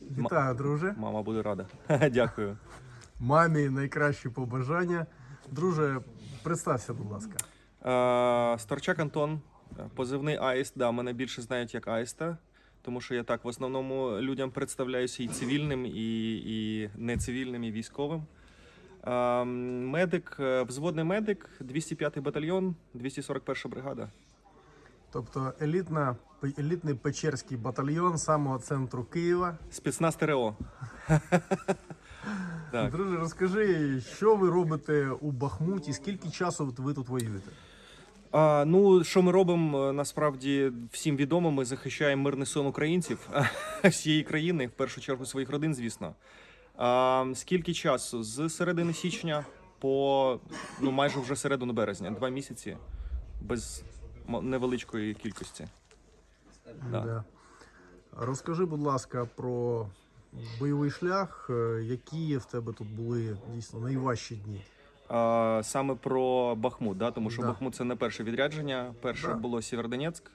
Вітаю, друже. Мама буде рада. Дякую. Мамі найкращі побажання. Друже, представся, будь ласка. Е, Старчак Антон, позивний Аїст. Да, мене більше знають як Аїста, тому що я так в основному людям представляюся і цивільним, і, і нецивільним, і військовим. Е, Медик, е, взводний медик, 205-й батальйон, 241 бригада. Тобто елітна, елітний Печерський батальйон самого центру Києва. Спецназ ТРО. Так. Друже, розкажи, що ви робите у Бахмуті? Скільки часу ви тут воюєте? А, ну, що ми робимо? е, Насправді всім відомо. Ми захищаємо мирний сон українців всієї країни, в першу чергу своїх родин, звісно. А, скільки часу? З середини січня по ну майже вже середину березня, два місяці без невеличкої кількості. Да. Да. Розкажи, будь ласка, про бойовий шлях, е, які в тебе тут були дійсно найважчі дні. Саме про Бахмут, да? тому що Да. Бахмут це не перше відрядження. Перше Да. було Сєвєродонецьк.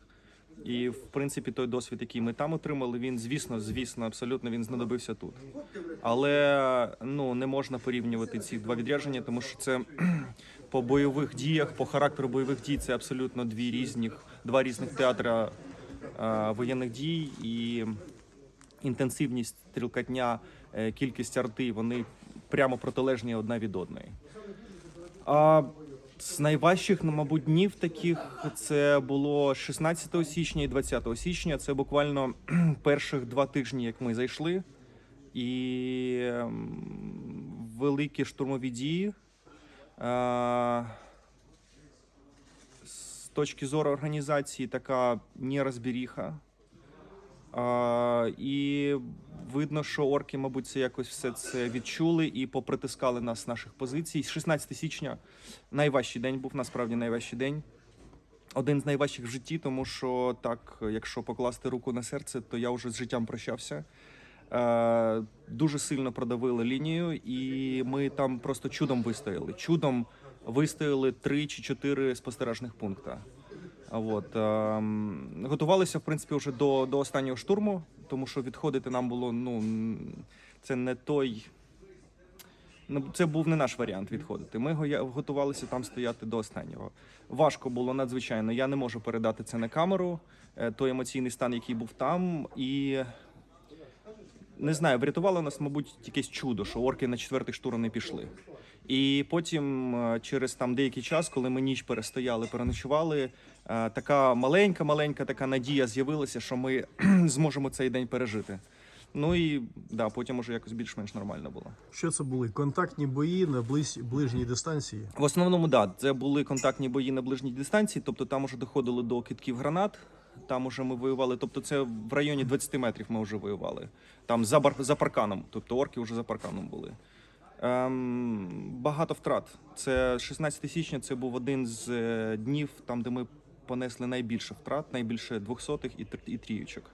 І в принципі той досвід, який ми там отримали, він звісно, звісно, абсолютно він знадобився тут. Але ну не можна порівнювати ці два відрядження, тому що це по бойових діях, по характеру бойових дій, це абсолютно дві різних, два різних театри е, воєнних дій і інтенсивність стрілкатня, е, кількість арти, вони прямо протилежні одна від одної. А з найважчих, ну, мабуть, днів таких це було 16 січня і 20 січня. Це буквально перших два тижні, як ми зайшли, і ем, великі штурмові дії. Е, з точки зору організації, така нерозберіха. І видно, що орки, мабуть, це якось все це відчули і попритискали нас наших позицій. 16 січня найважчий день був, насправді найважчий день. Один з найважчих в житті, тому що так, якщо покласти руку на серце, то я вже з життям прощався. Е, дуже сильно продавили лінію, і ми там просто чудом вистояли. Чудом вистояли три чи чотири спостережних пункта. От, ем, готувалися, в принципі, вже до, до останнього штурму, тому що відходити нам було, ну, це не той. Ну, це був не наш варіант відходити. Ми готувалися там стояти до останнього. Важко було надзвичайно. Я не можу передати це на камеру, е, той емоційний стан, який був там. І не знаю, врятувало нас, мабуть, якесь чудо, що орки на четвертий штурм не пішли. І потім, е, через там деякий час, коли ми ніч перестояли, переночували, е, така маленька, маленька така надія з'явилася, що ми зможемо цей день пережити. Ну і да, потім уже якось більш-менш нормально було. Що це були? Контактні бої на близь, ближній дистанції. В основному, да, це були контактні бої на ближній дистанції, тобто там уже доходили до китків гранат. Там уже ми воювали, тобто це в районі 20 метрів ми вже воювали. Там за, бар, за парканом, тобто орки вже за парканом були. Ем, багато втрат. Це 16 січня, це був один з е, днів, там, де ми понесли найбільше втрат, найбільше двохсотих і, і тріючок.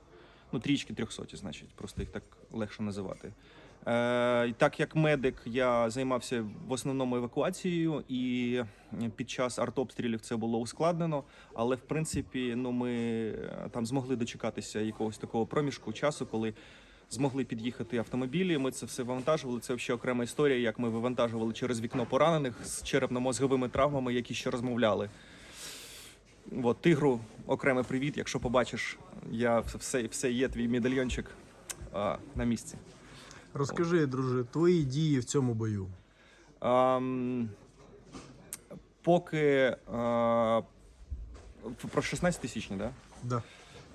Ну, трієчки трьохсоті, значить, просто їх так легше називати. Е, так як медик, я займався в основному евакуацією, і під час артобстрілів це було ускладнено. Але в принципі, ну ми е, там змогли дочекатися якогось такого проміжку часу, коли змогли під'їхати автомобілі. Ми це все вивантажували. Це ще окрема історія, як ми вивантажували через вікно поранених з черепно-мозговими травмами, які ще розмовляли. От, тигру, окремий привіт. Якщо побачиш, я все, все є, твій медальйончик а, на місці. Розкажи, друже, твої дії в цьому бою. Ам, поки а, про 16 січня, да? Да.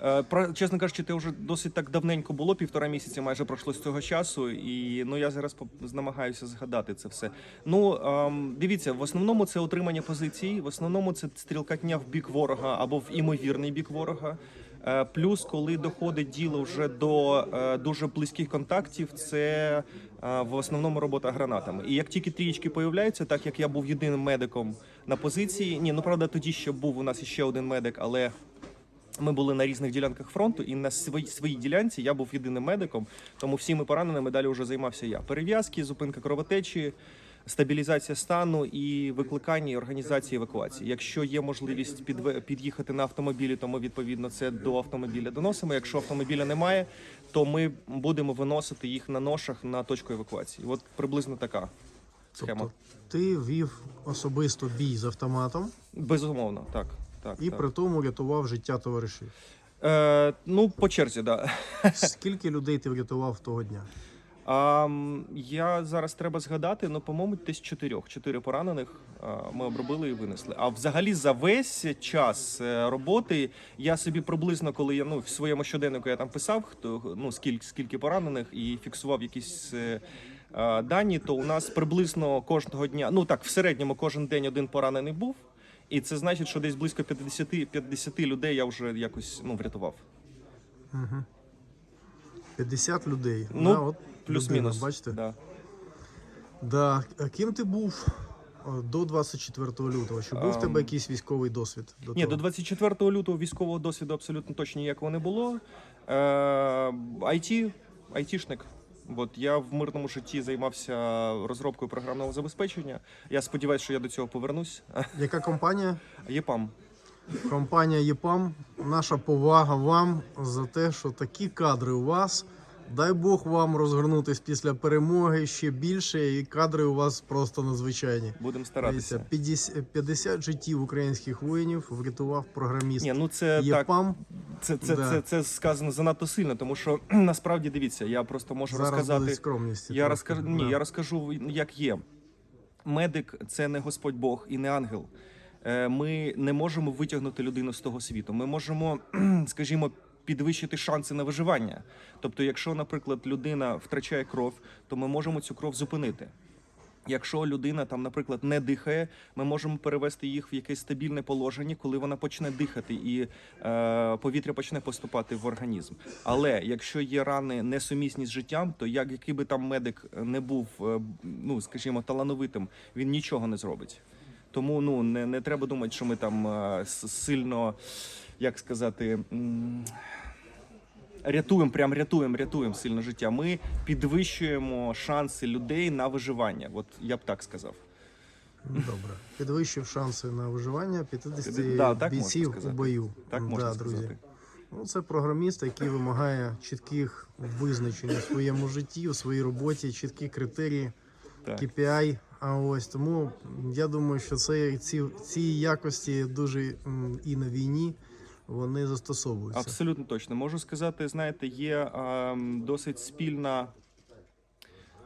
Е, чесно кажучи, це вже досить так давненько було, півтора місяці майже пройшло з цього часу, і ну я зараз намагаюся згадати це все. Ну ем, дивіться, в основному це отримання позицій, в основному це стрілкатня в бік ворога або в імовірний бік ворога. Е, Плюс, коли доходить діло вже до е, дуже близьких контактів, це е, в основному робота гранатами. І як тільки трієчки появляються, так як я був єдиним медиком на позиції, ні, ну правда, тоді ще був у нас ще один медик, але ми були на різних ділянках фронту, і на своїй своїй ділянці я був єдиним медиком, тому всіми пораненими далі вже займався я. Перев'язки, зупинка кровотечі, стабілізація стану і викликання і організація евакуації. Якщо є можливість підве- під'їхати на автомобілі, то ми відповідно це до автомобіля доносимо. Якщо автомобіля немає, то ми будемо виносити їх на ношах на точку евакуації. От приблизно така схема. Тобто ти вів особисто бій з автоматом Безумовно, так. Так, і так. при тому рятував життя товаришів. Е, ну, по черзі, да. Скільки людей ти врятував того дня? А, я зараз треба згадати, ну, по-моєму, десь чотирьох. Чотири поранених а, ми обробили і винесли. А взагалі за весь час е, роботи я собі приблизно, коли я ну в своєму щоденнику я там писав, хто ну скільки скільки поранених і фіксував якісь. е, е, Дані, то у нас приблизно кожного дня, ну так, в середньому кожен день один поранений був, і це значить, що десь близько 50, 50 людей я вже якось ну врятував. 50 людей. Ну, Да, от Плюс-мінус. Бачите? Да. Да. А ким ти був до 24 лютого? Чи був в тебе якийсь військовий досвід? До Ні, того? до 24 лютого військового досвіду абсолютно точно ніякого не було. Е, IT, айтішник. От я в мирному житті займався розробкою програмного забезпечення. Я сподіваюся, що я до цього повернусь. Яка компанія? ЄПАМ. Компанія ЄПАМ. Наша повага вам за те, що такі кадри у вас. Дай Бог вам розгорнутись після перемоги ще більше, і кадри у вас просто надзвичайні. Будемо старатися. 50, 50 життів українських воїнів врятував програміст Ні, ну це так. ЄПАМ. Це, це, Да. це, це сказано занадто сильно, тому що насправді дивіться, я просто можу Зараз розказати. скромність. Я розкажу ні, я розкажу як є. Медик це не Господь Бог і не ангел. Е, Ми не можемо витягнути людину з того світу. Ми можемо, скажімо, підвищити шанси на виживання. Тобто, якщо, наприклад, людина втрачає кров, то ми можемо цю кров зупинити. Якщо людина там, наприклад, не дихає, ми можемо перевести їх в якесь стабільне положення, коли вона почне дихати і е, повітря почне поступати в організм. Але якщо є рани несумісні з життям, то як який би там медик не був, е, ну скажімо, талановитим, він нічого не зробить. Тому ну не, не треба думати, що ми там е, сильно, як сказати. Рятуємо, прям рятуємо, рятуємо сильно життя. Ми підвищуємо шанси людей на виживання. От я б так сказав. Добре. Підвищив шанси на виживання 50 Да, так бійців у бою. Так можна да, сказати. друзі. Ну, це програміст, який вимагає чітких визначень у своєму житті, у своїй роботі, чіткі критерії, Так. KPI. А ось тому я думаю, що це ці, ці якості дуже і на війні вони застосовуються. Абсолютно точно. Можу сказати, знаєте, є ем, досить спільна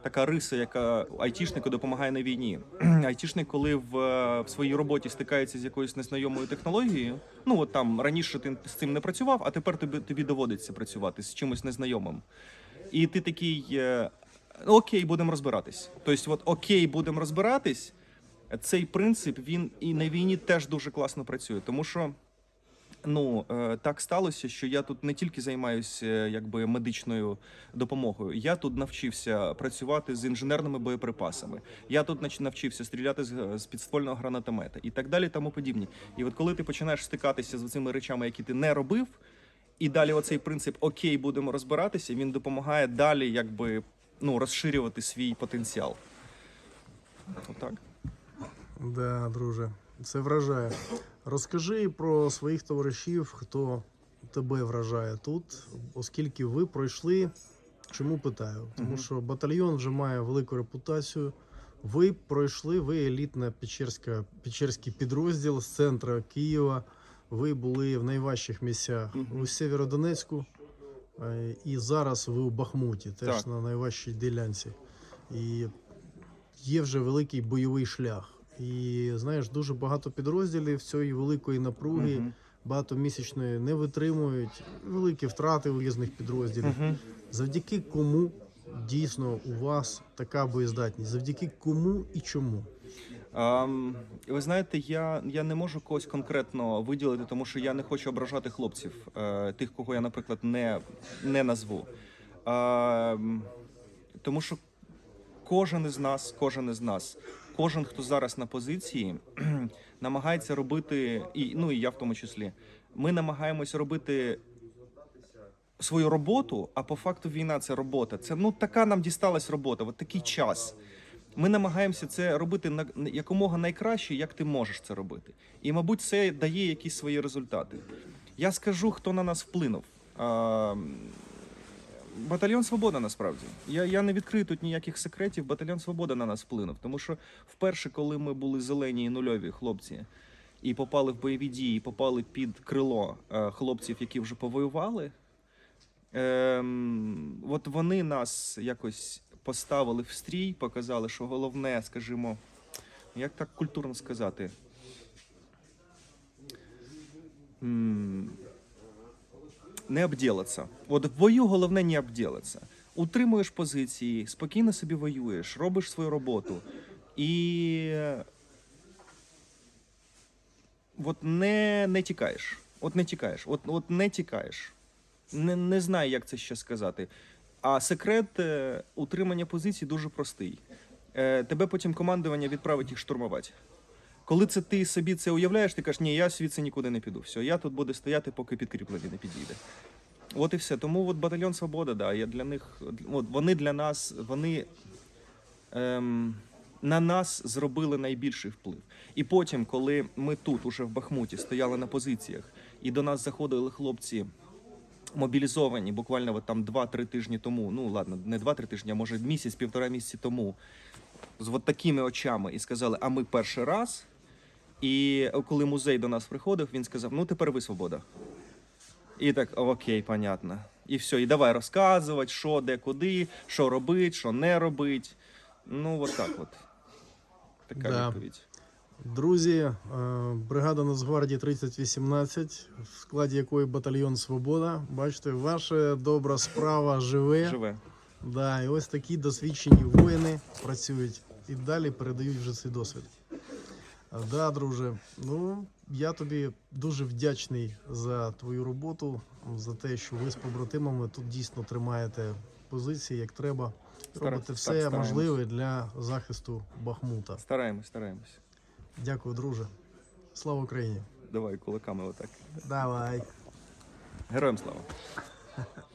така риса, яка айтішнику допомагає на війні. Айтішник, коли в, е, в своїй роботі стикається з якоюсь незнайомою технологією, ну от там раніше ти з цим не працював, а тепер тобі, тобі доводиться працювати з чимось незнайомим. І ти такий. е, Окей, будемо розбиратись. Тобто, от окей, будемо розбиратись. Цей принцип він і на війні теж дуже класно працює, тому що Ну е, так сталося, що я тут не тільки займаюся якби медичною допомогою. Я тут навчився працювати з інженерними боєприпасами. Я тут навчився стріляти з, з підствольного гранатомета і так далі, тому подібні. І от коли ти починаєш стикатися з цими речами, які ти не робив, і далі оцей принцип окей, будемо розбиратися, він допомагає далі, якби ну розширювати свій потенціал. Отак. Да, друже, це вражає. Розкажи про своїх товаришів, хто тебе вражає тут, оскільки ви пройшли. Чому питаю? Тому що батальйон вже має велику репутацію. Ви пройшли, ви елітна печерська, печерський підрозділ з центру Києва. Ви були в найважчих місцях у Сєвєродонецьку, е, і зараз ви у Бахмуті, теж Так. на найважчій ділянці. І є вже великий бойовий шлях. І знаєш, дуже багато підрозділів цієї великої напруги, Мгм. багатомісячної не витримують, великі втрати у різних підрозділів. Мгм. Завдяки кому дійсно у вас така боєздатність? Завдяки кому і чому? Ем, ви знаєте, я, я не можу когось конкретно виділити, тому що я не хочу ображати хлопців, е, тих, кого я, наприклад, не, не назву. Ем, тому що кожен із нас, кожен із нас, кожен, хто зараз на позиції, намагається робити, і, ну і я в тому числі, ми намагаємось робити свою роботу, а по факту війна це робота. Це ну така нам дісталась робота, от такий час. Ми намагаємося це робити на якомога найкраще, як ти можеш це робити. І, мабуть, це дає якісь свої результати. Я скажу, хто на нас вплинув. Батальйон Свобода насправді. Я, я не відкрию тут ніяких секретів. Батальйон Свобода на нас вплинув. Тому що вперше, коли ми були зелені і нульові хлопці, і попали в бойові дії, попали під крило е, хлопців, які вже повоювали. Ем, от вони нас якось поставили в стрій, показали, що головне, скажімо, як так культурно сказати. Не обділатися. От в бою головне не обділатися. Утримуєш позиції, спокійно собі воюєш, робиш свою роботу. І от не, не тікаєш. От не тікаєш. От, от не тікаєш. Не, не знаю, як це ще сказати. А секрет е, утримання позицій дуже простий. Е, тебе потім командування відправить їх штурмувати. Коли це ти собі це уявляєш, ти кажеш, ні, я звідси нікуди не піду. Все, я тут буду стояти, поки підкріплення не підійде. От і все. Тому от батальйон Свобода, да, я для них, от вони для нас, вони ем, на нас зробили найбільший вплив. І потім, коли ми тут, уже в Бахмуті, стояли на позиціях, і до нас заходили хлопці мобілізовані буквально от там 2-3 тижні тому. Ну ладно, не 2-3 тижні, а може місяць, півтора місяці тому, з от такими очами, і сказали: а ми перший раз. І коли музей до нас приходив, він сказав: Ну, тепер ви свобода. І так, окей, понятно. І все, і давай розказувати, що, де, куди, що робить, що не робить. Ну, от так от. Така Да. відповідь. Друзі, е, бригада Нацгвардії 3018, в складі якої батальйон Свобода. Бачите, ваша добра справа живе. Живе. Да, і ось такі досвідчені воїни працюють і далі передають вже цей досвід. Да, друже, ну я тобі дуже вдячний за твою роботу, за те, що ви з побратимами тут дійсно тримаєте позиції як треба. Стара- Робите все стараємось. можливе для захисту Бахмута. Стараємось, стараємось. Дякую, друже. Слава Україні! Давай кулаками отак. Давай. Героям слава.